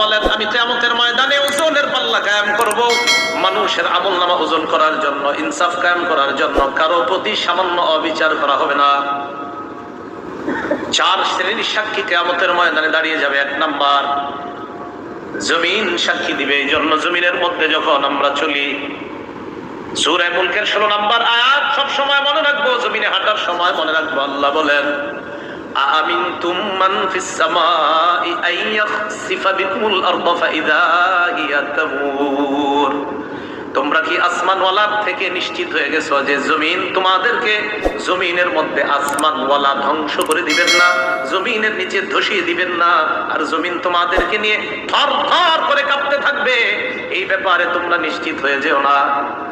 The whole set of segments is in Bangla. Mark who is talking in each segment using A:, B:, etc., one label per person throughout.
A: বলেন, আমি কেমতের ময়দানে ওজনের পাল্লা কায়েম করব। মানুষের আমল নামা ওজন করার জন্য, ইনসাফ কায়েম করার জন্য কারও প্রতি সামান্য অবিচার করা হবে না। চার শ্রেণির সাক্ষী কেয়ামতের ময়দানে দাঁড়িয়ে যাবে এক নাম্বার। জমিন সাক্ষী দিবে। এই জন্য জমিনের মধ্যে যখন আমরা চলি, সুরে মুলকের ষোলো নাম্বার আয়াত সব সময় মনে রাখব, জমিনে হাঁটার সময় মনে রাখব, আল্লাহ বলেন أأمنتم من في السماء أن يخسف بكم الأرض فإذا هي تمور তোমরা কি আসমানওয়ালার থেকে নিশ্চিত হয়ে গেছো যে জমিন তোমাদেরকে জমিনের মধ্যে আসমানওয়ালা ধ্বংস করে দিবেন না জমিনের নিচে ধসিয়ে দিবেন না আর জমিন তোমাদেরকে নিয়ে থর থর করে কাঁপতে থাকবে এই ব্যাপারে তোমরা নিশ্চিত হয়ে যেও না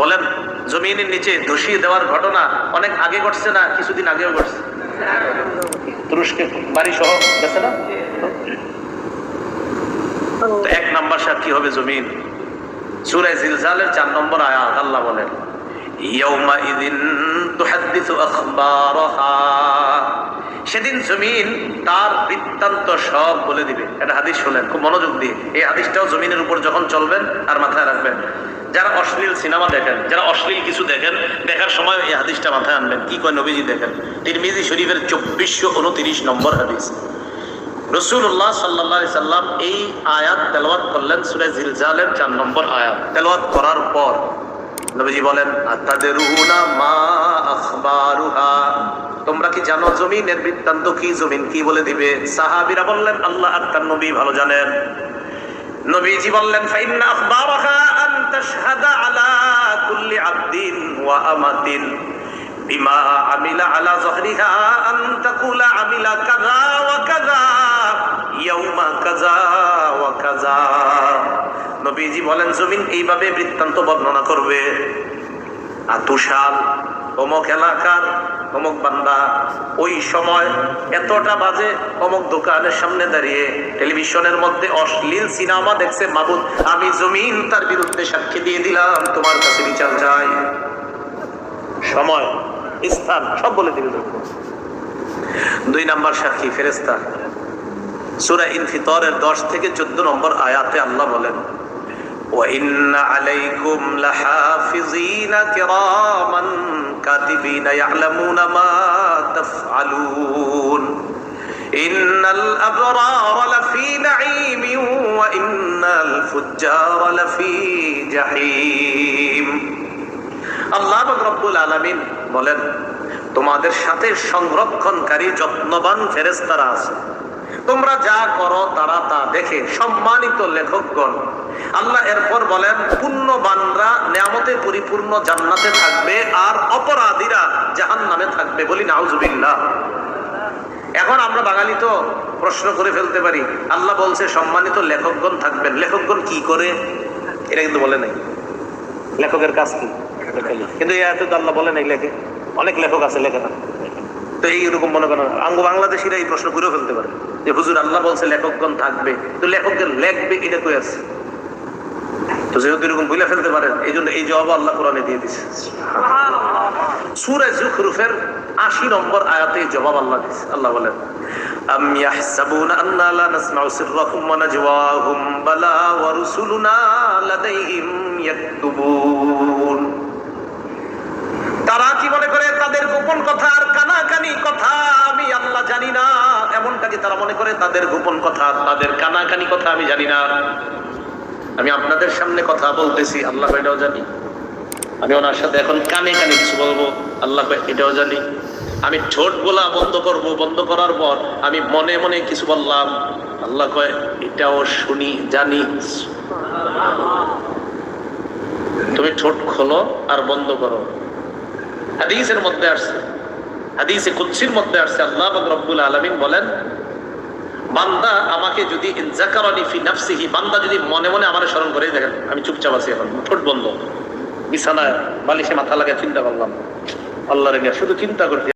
A: বলেন, জমিনের নিচে ধসিয়ে দেওয়ার ঘটনা অনেক আগে ঘটছে না, কিছুদিন আগেও ঘটছে? তুরস্কে বাড়ি সহ গেছে না? এক নাম্বার সাক্ষী হবে জমিন? সুরায় জিলজালের চার নম্বর আয়াত, আল্লাহ বলেন, ইয়াউমাইদিন তুহাদ্দিসু আখবারাহা। সেদিন জমিন তার বৃত্তান্ত সব বলে দিবে। এটা হাদিস শোনেন, খুব মনোযোগ দিয়ে। এই হাদিসটাও জমিনের উপর যখন চলবেন, আর মাথায় রাখবেন। যারা অশ্লীল সিনেমা দেখেন, যারা অশ্লীল কিছু দেখেন, দেখার সময় এই হাদিসটা মাথায় আনবেন। কি কয় নবীজি দেখেন? তিরমিজি শরীফের চব্বিশশো উনত্রিশ নম্বর হাদিস। রসুল্লাহ সাল্লাহ সাল্লাম এই আয়াত তেলাওয়াত করলেন, সুরে জিলজালের চার নম্বর আয়াত। তেলাওয়াত করার পর নবীজি বলেন তোমরা কি জানো জমিনের বৃত্তান্ত কি? জমিন কি বলে দিবে? সাহাবীরা বললেন, আল্লাহ আর তার নবী ভালো জানেন। নবীজি বললেন, ফাইন্না আখবারাহা আন তাশহাদা আলা কুল্লি আবদিন ওয়া আমাতিন। বিমা আমিলা আলা যহরিহা আন তাকুলা আমিলা কাযা ওয়া কাযা, ইয়াউমা কাযা ওয়া কাযা। নবীজি বলেন, জমিন এইভাবে বৃত্তান্ত বর্ণনা করবে। আতুশাল অমুক এলাকার অমুক বান্দা, ওই সময় এতটা বাজে অমুক দোকানের সামনে দাঁড়িয়ে টেলিভিশনের মধ্যে অশ্লীল সিনেমা দেখছে, মাবুদ, আমি জমিন তার বিরুদ্ধে সাক্ষী দিয়ে দিলাম, তোমার কাছে বিচার চাই। সময়, স্থান, সব বলে দিল দুই নাম্বার সাক্ষী ফেরেস্তা সুরা ইনফিতরের দশ থেকে চোদ্দ নম্বর আয়াতে আল্লাহ বলেন وإن عليكم لحافظين كراما كاتبين يعلمون ما تفعلون إن الأبرار لفي نعيم وإن الفجار لفي جحيم আল্লাহ রব্বুল আলামিন বলেন তোমাদের সাথে সংরক্ষণকারী যত্নবান ফেরেস্তারা আছে তোমরা যা করো তারা তা দেখে সম্মানিত লেখকগণ। আল্লাহ এরপর বলেন পুণ্যবানরা নিয়ামতে পরিপূর্ণ জান্নাতে থাকবে আর অপরাধীরা জাহান নামে থাকবে বলি নাউজুবিল্লাহ। এখন আমরা বাঙালি তো প্রশ্ন করে ফেলতে পারি আল্লাহ বলছে সম্মানিত লেখকগণ থাকবেন। লেখকগণ কি করে? এটা কিন্তু বলে নাই। লেখকের কাজ কি? কিন্তু আল্লাহ বলে নাই লেখে। অনেক লেখক আছে লেখে। না তো এইরকম মনে করেন, আঙ্গ বাংলাদেশিরা এই প্রশ্ন করে ফেলতে পারে। যে হুজুর আল্লাহ বলছে লেখকগণ থাকবে। তো লেখকদের লেখবে এটা কই আছে? তো যেহেতু এরকম ফেলতে পারেন এই জন্য এই জবাব আল্লাহ কোরআনে দিয়ে দিছে। সুরে জুখরুফের আশি নম্বর আয়াতে জবাব আল্লাহ দিছে। আল্লাহ বলেন, আম ইয়াহসাবুনা আন্না লা নাসমাউ সিররাহুম ওয়া নাজওয়াহুম, বালা ওয়া রুসুলুনা লাদাইহিম ইয়াকতুবুন। তারা কি মনে করে, তাদের গোপন কথা আর কানাকানি কথা আমি আল্লাহ জানি না। এমনটা কি তারা মনে করে? তাদের গোপন কথা, তাদের কানাকানি কথা আমি জানি না। আমি আপনাদের সামনে কথা বলতেছি, আল্লাহ এটাও জানি। আমি ওনার সাথে এখন কানে কানে কিছু বলব, আল্লাহ এটাও জানি। আমি ঠোঁট বলা বন্ধ করব, বন্ধ করার পর আমি মনে মনে কিছু বললাম। আল্লাহ কয়, এটাও শুনি, জানি। তুমি ঠোঁট খোলো আর বন্ধ করো। হাদিসের মধ্যে আসছে হাদিসে কুচ্ছির মধ্যে আসছে, আল্লাহ রব্বুল আলমিন বলেন, বান্দা আমাকে যদি ইনজাকারানি ফি নাফসিহি, বান্দা যদি মনে মনে আমার স্মরণ করে, দেখেন, আমি চুপচাপ আছি এখন, ঠোঁট বন্ধ, বিছানায় বালিশে মাথা লাগে চিন্তা করলাম, আল্লাহরে রেগে শুধু চিন্তা করছি